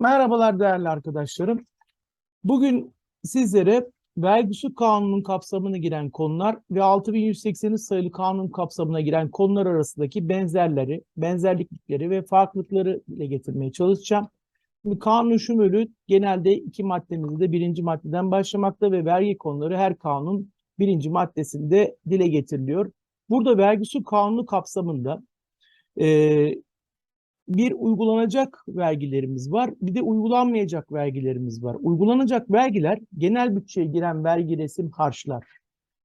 Merhabalar değerli arkadaşlarım. Bugün sizlere vergi kanunun kapsamına giren konular ve 6180 sayılı kanun kapsamına giren konular arasındaki benzerleri, benzerlikleri ve farklılıkları dile getirmeye çalışacağım. Şimdi kanun şumulü genelde iki maddemizde birinci maddeden başlamakta ve vergi konuları her kanun birinci maddesinde dile getiriliyor. Burada vergi kanunu kapsamında e, bir uygulanacak vergilerimiz var, bir de uygulanmayacak vergilerimiz var. Uygulanacak vergiler genel bütçeye giren vergi resim harçlar.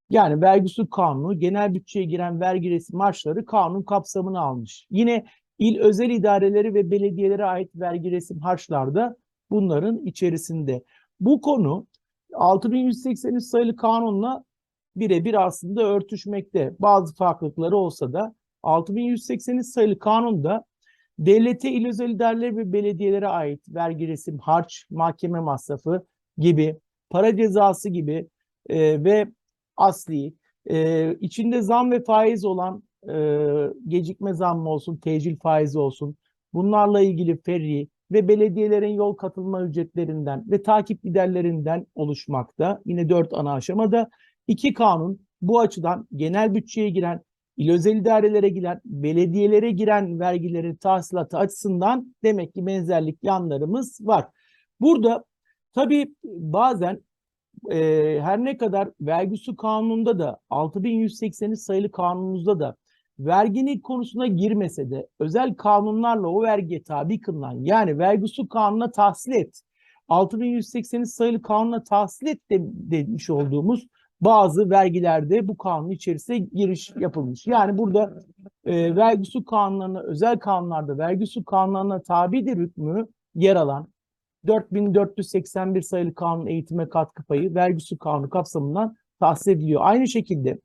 Yani vergisi kanunu genel bütçeye giren vergi resim harçları kanun kapsamına almış. Yine il özel idareleri ve belediyelere ait vergi resim harçlar da bunların içerisinde. Bu konu 6183 sayılı kanunla birebir aslında örtüşmekte. Bazı farklılıkları olsa da 6183 sayılı kanunda devlete, il özel ve belediyelere ait vergi resim, harç, mahkeme masrafı gibi, para cezası gibi e, ve asli, e, içinde zam ve faiz olan e, gecikme zammı olsun, tecil faizi olsun, bunlarla ilgili ferri ve belediyelerin yol katılma ücretlerinden ve takip giderlerinden oluşmakta. Yine dört ana aşamada iki kanun bu açıdan genel bütçeye giren il özel idarelere giren, belediyelere giren vergilerin tahsilatı açısından demek ki benzerlik yanlarımız var. Burada tabii bazen e, her ne kadar vergisi kanununda da 6180 sayılı kanunumuzda da verginin konusuna girmese de özel kanunlarla o vergiye tabi kılınan yani vergisi kanuna tahsil et 6180 sayılı kanuna tahsil et de, demiş olduğumuz bazı vergilerde bu kanun içerisine giriş yapılmış. Yani burada e, vergi su kanunlarına, özel kanunlarda vergi su kanunlarına tabidir hükmü yer alan 4481 sayılı kanun eğitime katkı payı vergi su kanunu kapsamından tahsis ediliyor. Aynı şekilde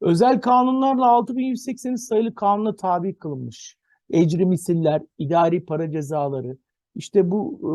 özel kanunlarla 6180 sayılı kanuna tabi kılınmış. Ecri misiller, idari para cezaları, işte bu e,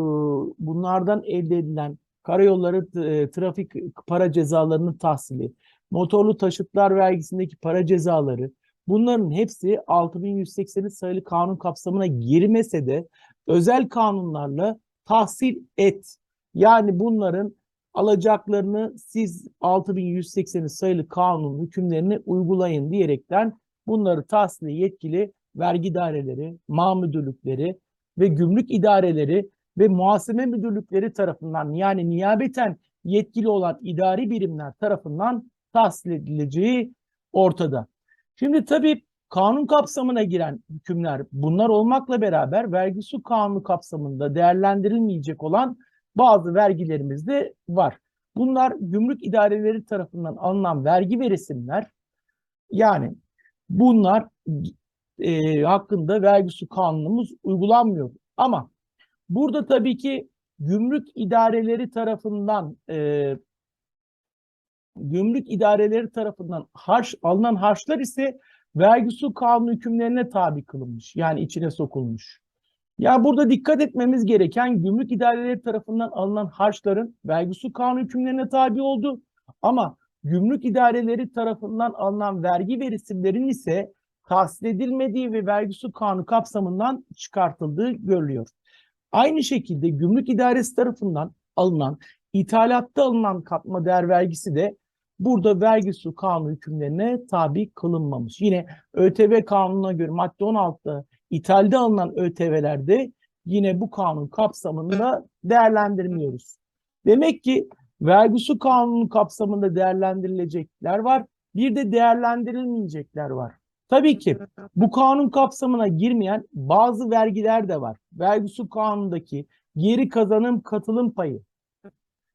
bunlardan elde edilen karayolları e, trafik para cezalarının tahsili, motorlu taşıtlar vergisindeki para cezaları bunların hepsi 6180 sayılı kanun kapsamına girmese de özel kanunlarla tahsil et. Yani bunların alacaklarını siz 6180 sayılı kanun hükümlerini uygulayın diyerekten bunları tahsile yetkili vergi daireleri, ma müdürlükleri ve gümrük idareleri ve muhasebe müdürlükleri tarafından yani niyabeten yetkili olan idari birimler tarafından tahsil edileceği ortada. Şimdi tabii kanun kapsamına giren hükümler bunlar olmakla beraber vergi su kanunu kapsamında değerlendirilmeyecek olan bazı vergilerimiz de var. Bunlar gümrük idareleri tarafından alınan vergi ve resimler yani bunlar e, hakkında vergi su kanunumuz uygulanmıyor. Ama Burada tabii ki gümrük idareleri tarafından e, gümrük idareleri tarafından harç alınan harçlar ise vergi su kanunu hükümlerine tabi kılınmış. Yani içine sokulmuş. Ya burada dikkat etmemiz gereken gümrük idareleri tarafından alınan harçların vergi su kanunu hükümlerine tabi oldu. Ama gümrük idareleri tarafından alınan vergi ve ise tahsil edilmediği ve vergi su kanunu kapsamından çıkartıldığı görülüyor. Aynı şekilde gümrük idaresi tarafından alınan ithalatta alınan katma değer vergisi de burada vergi su kanunu hükümlerine tabi kılınmamış. Yine ÖTV kanununa göre madde 16'da ithalde alınan ÖTV'lerde yine bu kanun kapsamında değerlendirmiyoruz. Demek ki vergi su kanunu kapsamında değerlendirilecekler var. Bir de değerlendirilmeyecekler var. Tabii ki bu kanun kapsamına girmeyen bazı vergiler de var. Vergi su kanunundaki geri kazanım katılım payı.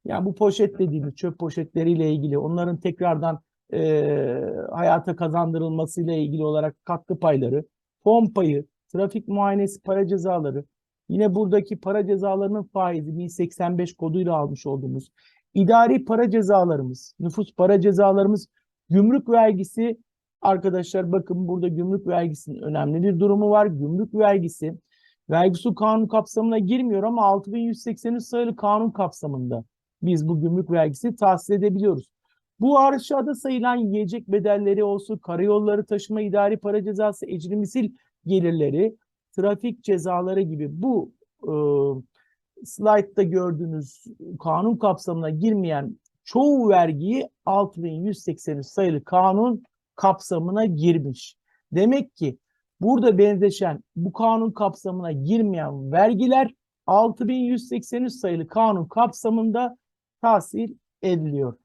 Yani bu poşet dediğimiz çöp poşetleriyle ilgili onların tekrardan e, hayata kazandırılmasıyla ilgili olarak katkı payları, fon payı, trafik muayenesi para cezaları, yine buradaki para cezalarının faizi 1085 koduyla almış olduğumuz idari para cezalarımız, nüfus para cezalarımız, gümrük vergisi Arkadaşlar bakın burada gümrük vergisinin önemli bir durumu var. Gümrük vergisi vergi su kanun kapsamına girmiyor ama 6183 sayılı kanun kapsamında biz bu gümrük vergisi tahsil edebiliyoruz. Bu aşağıda sayılan yiyecek bedelleri olsun, karayolları taşıma idari para cezası, ecri misil gelirleri, trafik cezaları gibi bu e, slaytta gördüğünüz kanun kapsamına girmeyen çoğu vergiyi 6183 sayılı kanun kapsamına girmiş. Demek ki burada benzeşen bu kanun kapsamına girmeyen vergiler 6183 sayılı kanun kapsamında tahsil ediliyor.